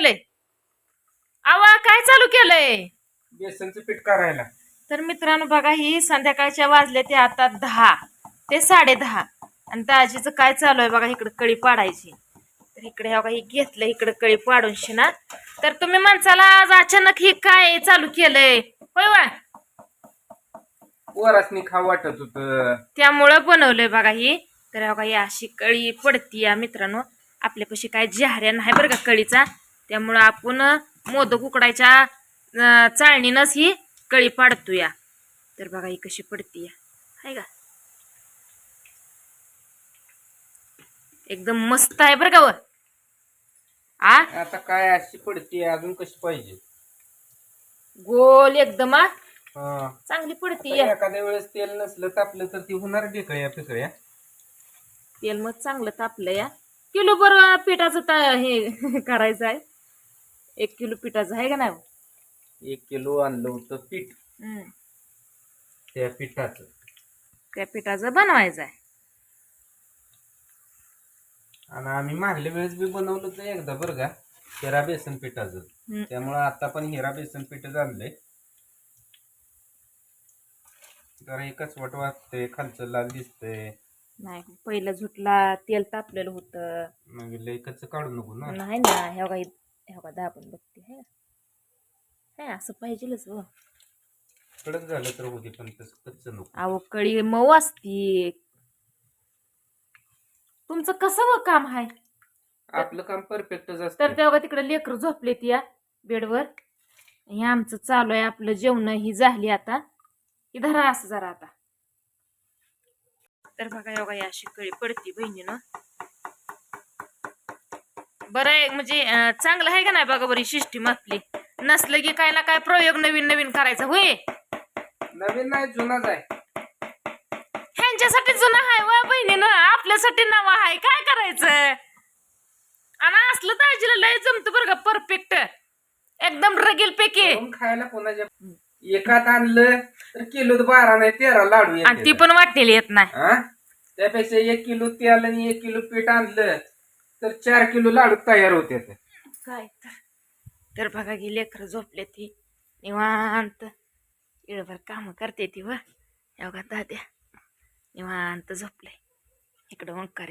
केलंय? आवा काय चालू केलंय? बेसनचं पीठ करायला. तर मित्रांनो बघा ही संध्याकाळच्या वाजले ते आता दहा. ते साडे दहा. आणि दाजीचं काय चालू आहे बघा इकडे कळी पाडायची. तर इकडे हे बघा ही घेतलं इकडे कळी पाडून शिना. तर तुम्ही माणसाला आज अचानक ही काय चालू केलंय? होय वा? वरासनी खा वाटत होत. त्यामुळं बनवलंय बघा ही. तर हे बघा ही अशी कळी पडती या मित्रांनो. आपल्यापाशी काय जहाऱ्या नाही बरं का कळीचा. त्यामुळं आपण मोदक उकडायच्या चाळणीनंच ही कळी पाडतो या तर बघा ही कशी पडती आहे का? एकदम मस्त आहे बरं का आ? आता काय अशी पडते अजून कशी पाहिजे? गोल एकदम आ. चांगली पडती एखाद्या वेळेस तेल नसलं तापलं तर ती होणार ढेकळ्या पिकळ्या तेल मग चांगलं तापलं या किलो भर पिठाचं हे करायचं आहे एक किलो पिठाचं आहे का नाही? एक किलो आणलं होतं पीठ. त्या पिठाचं. त्या पिठाचं बनवायचं आहे. आणि आम्ही मागल्या वेळेस बी बनवलं होतं एकदा बरं का हिरा बेसन पिठाचं. त्यामुळं आता पण हिरा बेसन पीठच आणलंय. जरा एकच वट वाटतंय खालचं लाल दिसतंय. नाही पहिलं झुटला तेल तापलेलं होतं. मग लय कच्चं काढू नको ना. नाही ना ह्या बघा ह्या बघा दाबून बघते हे हे असं पाहिजेलच हो. कडक झालं तर होते पण तसं कच्चं नको. अहो कळी मऊ असती. तुमचं कसं व काम आहे आपलं काम परफेक्टच तर असतं तेव्हा तिकडे लेकरं झोपले ती या बेडवर. हे आमचं चालू आहे आपलं जेवण ही झाली आता. ही धरा असं जरा आता. तर बघा योगा ही अशी कळी पडती बहिणीनं. बरं आहे म्हणजे चांगलं आहे का नाही बघा बरी सिस्टीम आपली नसलं की काय ना काय प्रयोग नवीन नवीन करायचा होय? नवीन नाही जुनाच आहे. ह्यांच्यासाठी जुनं आहे वा बहिणीनं? आपल्यासाठी नवा आहे काय करायचं? आणि असलं तर आजीला लय जमतं बरं का परफेक्ट एकदम रगील पैकी. करून खायला कोणाच्या एकात आणलं तर किलो बारा नाही तेरा लाडू आणि ती. पण वाटलेली येत नाही. हा? त्यापेक्षा एक किलो तेल आणि एक किलो पीठ आणलं तर चार किलो लाडू तयार होते काय तर. तर बघा की लेकरं झोपले ती. निवांत. इळभर काम करते ती व. एवढा दाद्या. निवांत झोपले. इकडं ओंकार.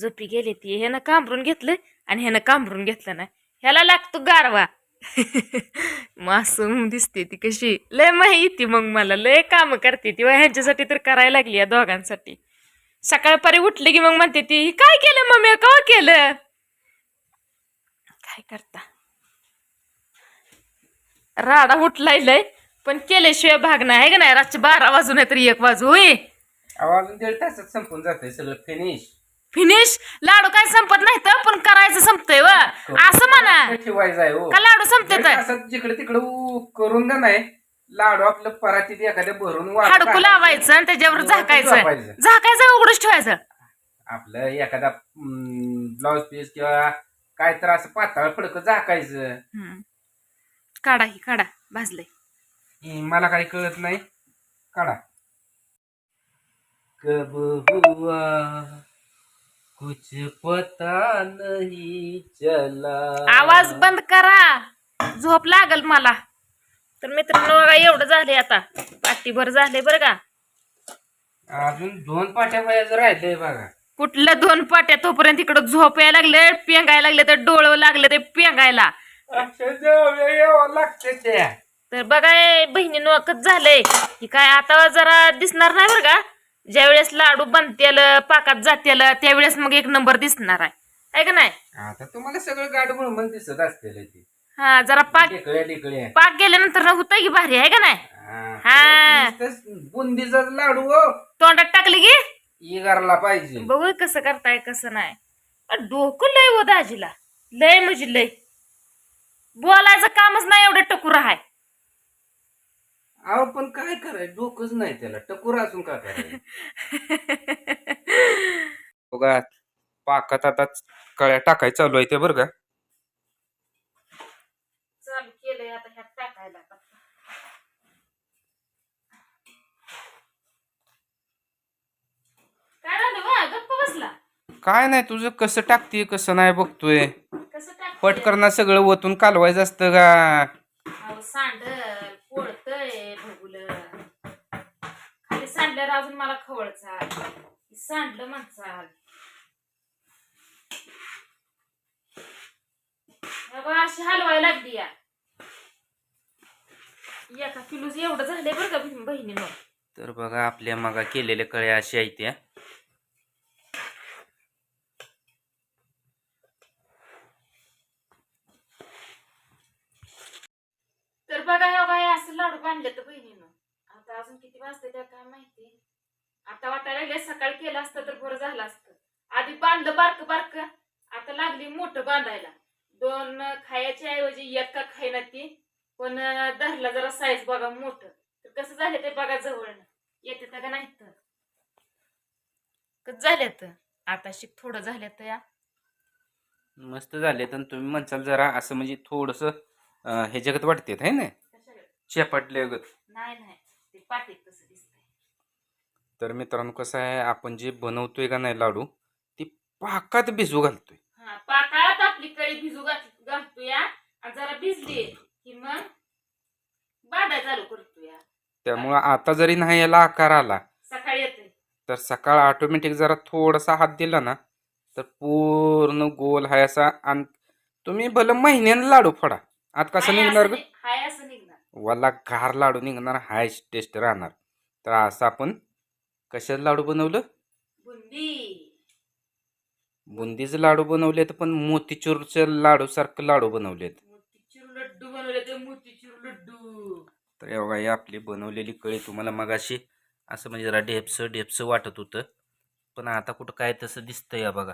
झोपी गेली ती. ह्यानं कांबरून घेतलं आणि ह्यानं कांबरून घेतलं ना. ह्याला लागतो गारवा. मासूम दिसते ती कशी. लय माहिती मग मला. लय काम करते ती ह्यांच्यासाठी तर करायला लागली या दोघांसाठी. सकाळपारी उठली की मग म्हणते ती "ही काय केलं मम्मी? का केलं? काय करता? राडा उठलाय लय पण केल्याशिवाय भाग नाही आहे का नाही? रातचे बारा वाजून नाही तरी एक वाजू होय. अजून दीड तासात संपून जाते सगळं फिनिश फिनिश लाडू काय संपत नाही तर पण करायचं संपतंय व? असं म्हणा. ठेवायचं आहे हो? का लाडू संपते दीड तर तासात जिकडे तिकडे करून का नाही लाडू आपलं परातीत एखाद्या भरून हाडकू. लावायचं आणि त्याच्यावर झाकायचं. झोपायचं. झाकायचं उघडच ठेवायचं. आपलं एखादा ब्लाउज पीस किंवा काय तर असं पातळ फडकं झाकायचं. हम्म. काढा ही काढा भाजलंय. ही मला काही कळत नाही. काढा. कब हुआ कुछ पता नहीं चला. आवाज बंद करा. झोप लागल मला. तर मित्रांनो बघा एवढं झाले आता. पाठीभर झाले बरं का? अजून दोन पाट्या राहिले बघा. कुठल्या दोन पाट्या? तोपर्यंत इकडं झोप यायला लागले पेंगायला लागले तर डोळं लागले ते पेंगायला. लागते तर बघा ए, बहिणीनं वखत झालंय. की काय आता जरा दिसणार नाही बरं का? ज्यावेळेस लाडू बनतेल पाकात जातेल त्यावेळेस मग एक नंबर दिसणार आहे. का नाही? आता तुम्हाला सगळं गाड म्हणून दिसत असते हा जरा पाक पाक गेल्यानंतर ना होतं की भारी आहे का नाही? हा. बुंदीचा लाडू हो. तोंडात टाकली की? इगारला पाहिजे. बघू कसं करताय कसं नाही. अ, डोकं लय हो दाजीला लय म्हणजे लय. बोलायचं कामच नाही एवढं टकुर आहे अहो पण काय करायचं? डोकंच नाही त्याला. टकुर असून का करायचं? बघा पाकात आता कळ्या टाकाय चालू आहे ते बरं का चालू केलंय आता ह्यात टाकायला काय नाही तुझं कसं टाकते कसं नाही बघतोय. कसं टाक पट करणं सगळं ओतून कालवायचं असतं का? अहो सांडल पोळतय भगुल. खाली सांडल्यावर अजून मला खवळ चाल सांडलं म्हणचाल. बघ, अशी हलवायला लागली या. एका किलोच एवढं झालंय बरं का बहीण- बहिणीनं? तर बघा आपल्या मगा केलेल्या कळ्या अशी आहेत त्या बघा हे बाय असं लाडू बांधले तर बहिणीनं. आता अजून किती वाजते त्या काय माहिती? आता वाटायला लागले सकाळी केलं असतं तर बरं झालं असतं. आधी बांधलं बारक बारक आता लागली मोठं बांधायला. दोन खायच्या ऐवजी एक का खायना ती पण धरला जरा साईज बघा मोठं. तर कसं झालं ते बघा जवळ येते का नाही तर कसं झालं तर आता शिक थोडं झालं तर या. मस्त झाले तर तुम्ही म्हणसाल जरा असं म्हणजे थोडस हे जगत वाटते है ना? चेपटले तर मित्रांनो कसं आहे आपण जे बनवतोय का नाही लाडू ती पाकात भिजू घालतोय. हा पाकात आपली कळी भिजू घालतोया जरा भिजली की मग बांधाय चालू करतोया त्यामुळं आता जरी नाही याला आकार आला सकाळी येते तर सकाळ ऑटोमॅटिक जरा थोडासा हात दिला ना तर पूर्ण गोल हाय असा. आणि तुम्ही भलं महिन्यानं लाडू फोडा. आता कसं निघणार ग? हाय असं निघणार. वाला घार लाडू निघणार हाय टेस्ट राहणार. तर असं आपण कशाचं लाडू बनवलं? बुंदी. बुंदीचे लाडू बनवले तर पण मोतीचूरच्या लाडू सारखं लाडू बनवलेत. मोतीचूर लड्डू बनवले ते मोतीचूर लड्डू. तर एवढा ही आपली बनवलेली कळी तुम्हाला मगाशी असं म्हणजे जरा ढेपसं ढेपसं वाटत होतं. पण आता कुठं काय तसं दिसतंय या बघा.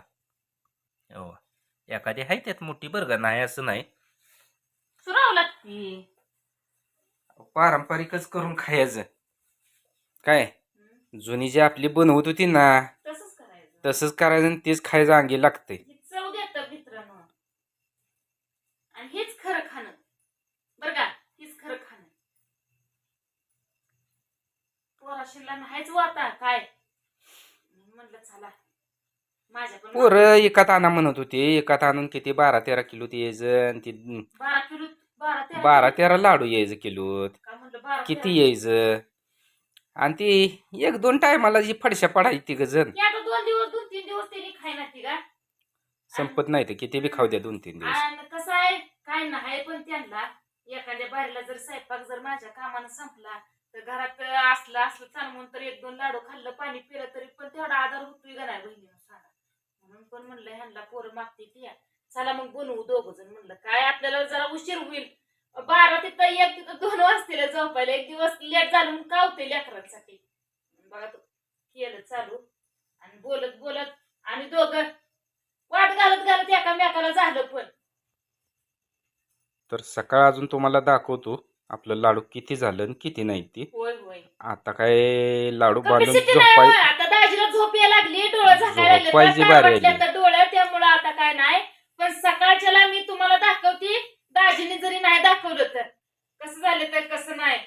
हो एखादी आहे त्यात मोठी बरं का? नाही असं नाही. लागती. पारंपरिकच करून खायचं. काय? जुनी जी आपली बनवत होती ना तसंच करायचं. तसंच करायचं आणि तेच खायचं अंगी लागतंय. ही चव देत मित्रांनो. आणि हेच खरं खाणं. बर का? हेच खरं खाणं. पोराशीला नाहीच वाटा काय? म्हणलं चला. माझ्या पण पोरं एकात आणा म्हणत होते. एकात आणून किती? बारा तेरा किलो यायचं आणि ती बारा किलो बारा तेरा बारा किलो. तेरा लाडू यायचं किलोत काय म्हणलं बारा किती. यायचं? आणि ती एक दोन टायमाला जी फडशा पडायची ती जण ती आता दोन दिवस दोन तीन दिवस त्यांनी खायना ती का? संपत नाही ते किती बी खाऊ द्या दोन तीन दिवस. आणि कसं आहे काय नाही पण त्यांना. एखाद्या बारीला जर स्वयंपाक जर माझ्या कामानं संपला तर घरात असलं असलं चालवून तर एक दोन लाडू खाल्लं पाणी पिलं तरी पण तेवढा आधार होतोय का नाही बहिणीनं सांगा. म्हणून पण म्हणलं ह्यांना पोरं मागते ती. चला मग बनवू दोघ जण म्हणलं. काय आपल्याला जरा उशीर होईल. बारा तिथं एक तिथं दोन वाजतील झोपायला. एक दिवस लेट झालं म्हणून कावते लेकरांसाठी. बघा तो केलं चालू. आणि बोलत बोलत आणि दोघं वाट घालत घालत एकामेकाला झालं पण. तर सकाळ अजून तुम्हाला दाखवतो आपलं लाडू किती झालं आणि किती नाही ती. होय होय. आता काय लाडू बांधून कपॅसिटी नाही झोपाय होय. आता दाजीला झोप यायला लागली. डोळे झाकायला लागले. झोपायची तर बारी काय वाटलं आली. तर डोळे त्यामुळं आता काय नाही. पण सकाळच्याला मी तुम्हाला दाखवते दाजीने जरी नाही दाखवलं तर. कसं झालं तर कसं नाही?